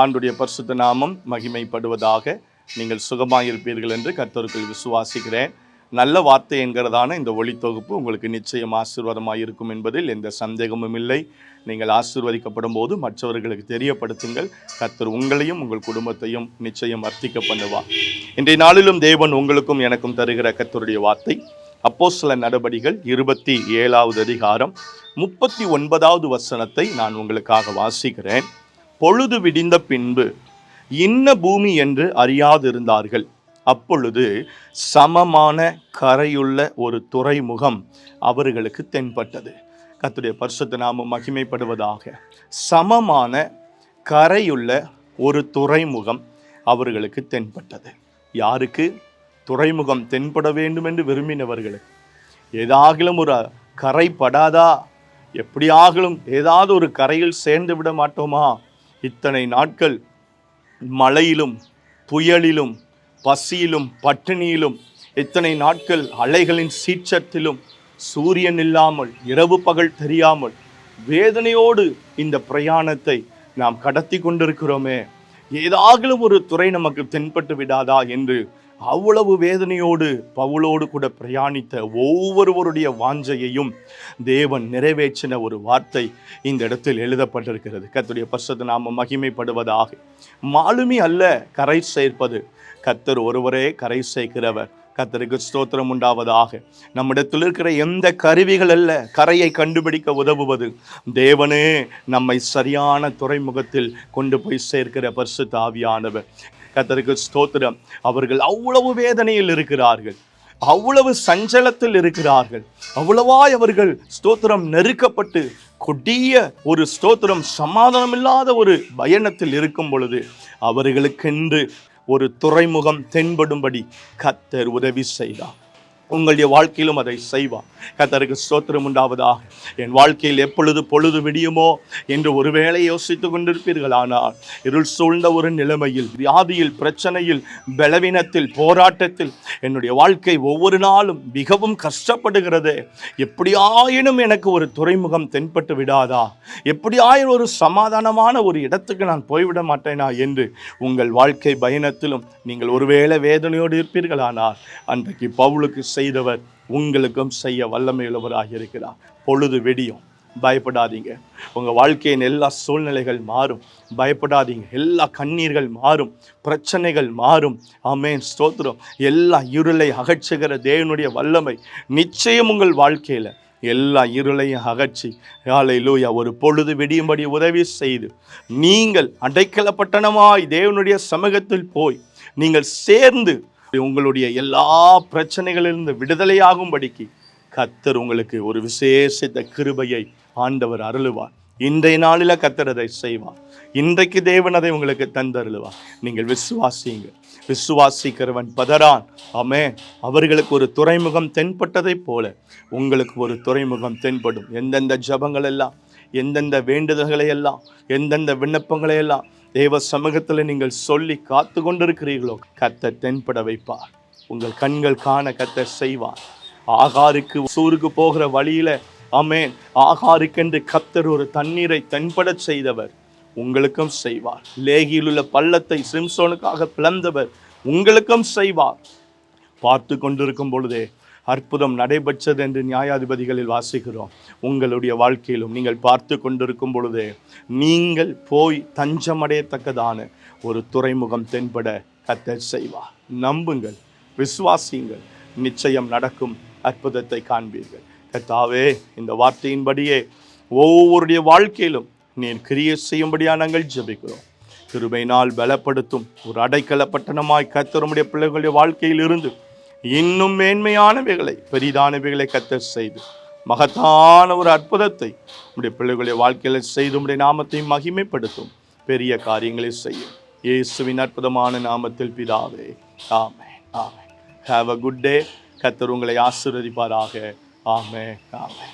ஆண்டுடைய பரிசுத்த நாமம் மகிமைப்படுவதாக நீங்கள் சுகமாயிருப்பீர்கள் என்று கர்த்தருக்குள் விசுவாசிக்கிறேன். நல்ல வார்த்தை என்கிறதான இந்த ஒளித்தொகுப்பு உங்களுக்கு நிச்சயம் ஆசீர்வாதமாக இருக்கும் என்பதில் எந்த சந்தேகமும் இல்லை. நீங்கள் ஆசீர்வதிக்கப்படும் போது மற்றவர்களுக்கு தெரியப்படுத்துங்கள். கர்த்தர் உங்களையும் உங்கள் குடும்பத்தையும் நிச்சயம் அர்த்திக்க பண்ணுவார். இன்றைய நாளிலும் தேவன் உங்களுக்கும் எனக்கும் தருகிற கர்த்தருடைய வார்த்தை. அப்போஸ்தல நடபடிகள் இருபத்தி ஏழாவது அதிகாரம் முப்பத்தி ஒன்பதாவது வசனத்தை நான் உங்களுக்காக வாசிக்கிறேன். பொழுது விடிந்த பின்பு இன்ன பூமி என்று அறியாதிருந்தார்கள். அப்பொழுது சமமான கரையுள்ள ஒரு துறைமுகம் அவர்களுக்கு தென்பட்டது. கத்துடைய பரிசுத்த நாமம் மகிமைப்படுவதாக. சமமான கரையுள்ள ஒரு துறைமுகம் அவர்களுக்கு தென்பட்டது. யாருக்கு? துறைமுகம் தென்பட வேண்டும் என்று விரும்பினவர்களுக்கு. ஏதாகிலும் ஒரு கரை படாதா எப்படியாகிலும் ஏதாவது ஒரு கரையில் சேர்ந்து விட மாட்டோமா? இத்தனை நாட்கள் மழையிலும் புயலிலும் பசியிலும் பட்டினியிலும் இத்தனை நாட்கள் அலைகளின் சீற்றத்திலும் சூரியன் இல்லாமல் இரவு பகல் தெரியாமல் வேதனையோடு இந்த பிரயாணத்தை நாம் கடத்தி கொண்டிருக்கிறோமே. ஏதாகிலும் ஒரு துறை நமக்கு தென்பட்டு விடாதா என்று அவ்வளவு வேதனையோடு பவுலோடு கூட பிரயாணித்த ஒவ்வொருவருடைய வாஞ்சையையும் தேவன் நிறைவேற்றின ஒரு வார்த்தை இந்த இடத்தில் எழுதப்பட்டிருக்கிறது. கத்துடைய பரிசுத்த நாம மகிமைப்படுவதாக. மாலுமி அல்ல கரை சேர்ப்பது. கத்தர் ஒருவரே கரை சேர்க்கிறவர். கத்தருக்கு ஸ்தோத்திரம் உண்டாவதாக. நம்மிடத்தில் இருக்கிற எந்த கருவிகள் அல்ல கரையை கண்டுபிடிக்க உதவுவது. தேவனே நம்மை சரியான துறைமுகத்தில் கொண்டு போய் சேர்க்கிற பரிசு தாவியானவர் கர்த்தருக்கு ஸ்தோத்திரம். அவர்கள் அவ்வளவு வேதனையில் இருக்கிறார்கள். அவ்வளவு சஞ்சலத்தில் இருக்கிறார்கள். அவ்வளவாய் அவர்கள் ஸ்தோத்திரம் நெருக்கப்பட்டு கொடிய ஒரு ஸ்தோத்திரம் சமாதானமில்லாத ஒரு பயணத்தில் இருக்கும் பொழுது அவர்களுக்கென்று ஒரு துறைமுகம் தென்படும்படி கத்தர் உதவி செய்தார். உங்களுடைய வாழ்க்கையிலும் அதை செய்வார். கத்தருக்கு ஸ்தோத்திரம் உண்டாவதாக. என் வாழ்க்கையில் எப்பொழுது பொழுது விடியுமோ என்று ஒருவேளை யோசித்துக் கொண்டிருப்பீர்கள். ஆனால் இருள் சூழ்ந்த ஒரு நிலைமையில் வியாதியில் பிரச்சனையில் பலவீனத்தில் போராட்டத்தில் என்னுடைய வாழ்க்கை ஒவ்வொரு நாளும் மிகவும் கஷ்டப்படுகிறது. எப்படியாயினும் எனக்கு ஒரு துறைமுகம் தென்பட்டு விடாதா? எப்படியாயினும் ஒரு சமாதானமான ஒரு இடத்துக்கு நான் போய்விட மாட்டேனா என்று உங்கள் வாழ்க்கை பயணத்திலும் நீங்கள் ஒருவேளை வேதனையோடு இருப்பீர்களானால் அன்றைக்கு பவுலுக்கு செய்தவர் உங்களுக்கும் செய்ய வல்லமையுள்ளவராக இருக்கிறார். பொழுது வெடியும். பயப்படாதீங்க. உங்கள் வாழ்க்கையின் எல்லா சூழ்நிலைகள் மாறும். பயப்படாதீங்க. எல்லா கண்ணீர்கள் மாறும். பிரச்சனைகள் மாறும். ஆமென். ஸ்தோத்திரம். எல்லா இருளை அகற்றுகிற தேவனுடைய வல்லமை நிச்சயம் உங்கள் வாழ்க்கையில். எல்லா இருளையும் அகற்றி யாழை லூயா ஒரு பொழுது விடியும்படி உதவி செய்து நீங்கள் அடைக்கலப்பட்டனமாய் தேவனுடைய சமூகத்தில் போய் நீங்கள் சேர்ந்து உங்களுடைய எல்லா பிரச்சனைகளிலிருந்து விடுதலையாகும்படிக்கு கத்தர் உங்களுக்கு ஒரு விசேஷித்த கிருபையை ஆண்டவர் அருளுவார். இன்றைய நாளில் கத்தர் அதை செய்வார். இன்றைக்கு தேவன் அதை உங்களுக்கு தந்தருளுவார். நீங்கள் விசுவாசிங்க விசுவாசிக்கிறவன் பதறான். ஆமே அவர்களுக்கு ஒரு துறைமுகம் தென்பட்டதைப் போல உங்களுக்கு ஒரு துறைமுகம் தென்படும். எந்தெந்த ஜபங்கள் எல்லாம் எந்தெந்த வேண்டுதல்களை எல்லாம் எந்தெந்த விண்ணப்பங்களை எல்லாம் தேவ சமூகத்தில் நீங்கள் சொல்லி காத்து கொண்டிருக்கிறீர்களோ கத்த தென்பட வைப்பார். உங்கள் கண்கள் காண கத்த செய்வார். ஆகாருக்கு சூருக்கு போகிற வழியில அமேன் ஆகாருக்கென்று கத்தர் ஒரு தண்ணீரை தென்படச் செய்தவர் உங்களுக்கும் செய்வார். லேகியில் உள்ள பள்ளத்தை சிம்சோனுக்காக பிளந்தவர் உங்களுக்கும் செய்வார். பார்த்து கொண்டிருக்கும் பொழுதே அற்புதம் நடைபெற்றது என்று நியாயாதிபதிகளில் வாசிக்கிறோம். உங்களுடைய வாழ்க்கையிலும் நீங்கள் பார்த்து கொண்டிருக்கும் பொழுது நீங்கள் போய் தஞ்சமடையத்தக்கதான ஒரு துறைமுகம் தென்பட கத்தர் செய்வார். நம்புங்கள் விசுவாசியுங்கள் நிச்சயம் நடக்கும் அற்புதத்தை காண்பீர்கள். கத்தாவே இந்த வார்த்தையின்படியே ஒவ்வொருடைய வாழ்க்கையிலும் நீர் கிரியை செய்யும்படியா நாங்கள் ஜெபிக்கிறோம். கிருபையினால் பலப்படுத்தும் ஒரு அடைக்கல பட்டணமாய் கத்தருடைய பிள்ளைகளுடைய வாழ்க்கையில் இருந்து இன்னும் மேன்மையானவைகளை பெரிதானவைகளை கத்தர் செய்து மகத்தான ஒரு அற்புதத்தை உடைய பிள்ளைகளுடைய வாழ்க்கையில் செய்து உடைய நாமத்தை மகிமைப்படுத்தும். பெரிய காரியங்களை செய்யும் இயேசுவின் அற்புதமான நாமத்தில் பிதாவே ஆமே ஆமே ஹாவ் அ குட் டே கத்தர் உங்களை ஆசீர்வதிப்பாராக. ஆமே ஆமே